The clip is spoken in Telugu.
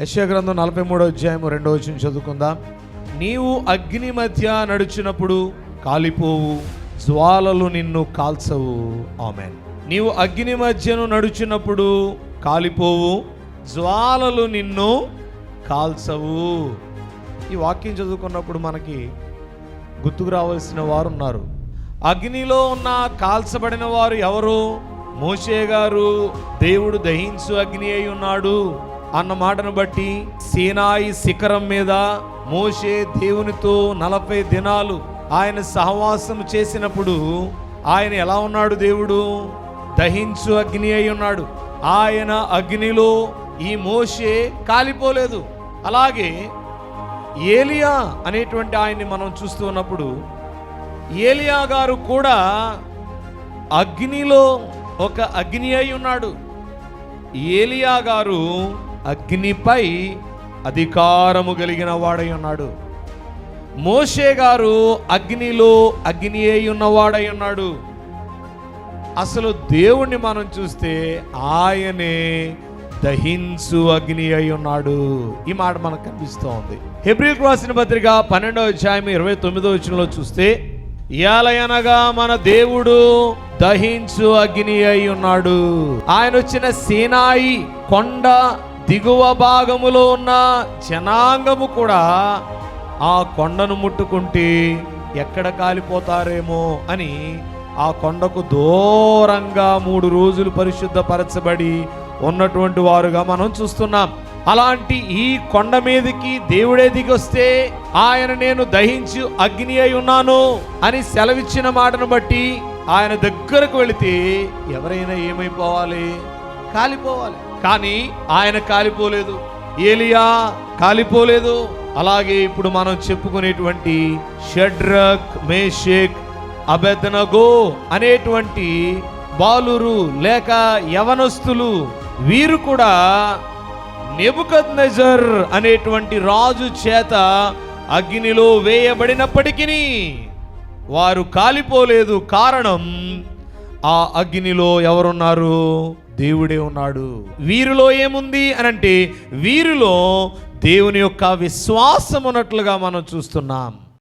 యశగ్రంథం నలభై మూడో అధ్యాయము రెండో వచ్చిన చదువుకుందాం. నీవు అగ్ని మధ్య నడిచినప్పుడు కాలిపోవు జ్వాలలు నిన్ను కాల్చవు. ఆమె నీవు అగ్ని మధ్యను నడిచినప్పుడు కాలిపోవు జ్వాలలు నిన్ను కాల్చవు. ఈ వాక్యం చదువుకున్నప్పుడు మనకి గుర్తుకు రావాల్సిన వారు ఉన్నారు. అగ్నిలో ఉన్న కాల్చబడిన వారు ఎవరు? మోషే గారు. దేవుడు దహించు అగ్ని అయి ఉన్నాడు. అన్న మాటను బట్టి సీనాయి శిఖరం మీద మోషే దేవునితో నలభై దినాలు ఆయన సహవాసం చేసినప్పుడు ఆయన ఎలా ఉన్నాడు దేవుడు? దహించు అగ్ని అయి ఉన్నాడు. ఆయన అగ్నిలో ఈ మోషే కాలిపోలేదు. అలాగే ఏలియా అనేటువంటి ఆయన్ని మనం చూస్తూ ఉన్నప్పుడు ఏలియా గారు కూడా అగ్నిలో ఒక అగ్ని అయి ఉన్నాడు. ఏలియా గారు అగ్నిపై అధికారము కలిగిన వాడై ఉన్నాడు. మోషే గారు అగ్నిలో అగ్ని అయి ఉన్నవాడై ఉన్నాడు. అసలు దేవుణ్ణి మనం చూస్తే ఆయనే దహించు అగ్ని అయి ఉన్నాడు. ఈ మాట మనకు కనిపిస్తూ ఉంది. హెబ్రిల్ రాసిన పత్రిక పన్నెండవ అధ్యాయం ఇరవై తొమ్మిదో వచనంలో చూస్తే ఇయాలయనగా మన దేవుడు దహించు అగ్ని అయి ఉన్నాడు. ఆయన వచ్చిన సీనాయి కొండ దిగువ భాగములో ఉన్న జనాంగము కూడా ఆ కొండను ముట్టుకుంటే ఎక్కడ కాలిపోతారేమో అని ఆ కొండకు దూరంగా మూడు రోజులు పరిశుద్ధపరచబడి ఉన్నటువంటి వారుగా మనం చూస్తున్నాం. అలాంటి ఈ కొండ మీదకి దేవుడే దిగొస్తే ఆయన నేను దహించి అగ్ని అయి ఉన్నాను అని సెలవిచ్చిన మాటను బట్టి ఆయన దగ్గరకు వెళితే ఎవరైనా ఏమైపోవాలి? కాలిపోవాలి. కానీ ఆయన కాలిపోలేదు ఏలియా కాలిపోలేదు. అలాగే ఇప్పుడు మనం చెప్పుకునేటువంటి షడ్రక్ మేషేక్ అబెదనగో అనేటువంటి బాలురు లేక యవనస్తులు వీరు కూడా నెబుకద్నెజర్ అనేటువంటి రాజు చేత అగ్నిలో వేయబడినప్పటికీ వారు కాలిపోలేదు. కారణం ఆ అగ్నిలో ఎవరున్నారు? దేవుడే ఉన్నాడు. వీరిలో ఏముంది అని అంటే వీరిలో దేవుని యొక్క విశ్వాసం ఉన్నట్లుగా మనం చూస్తున్నాం.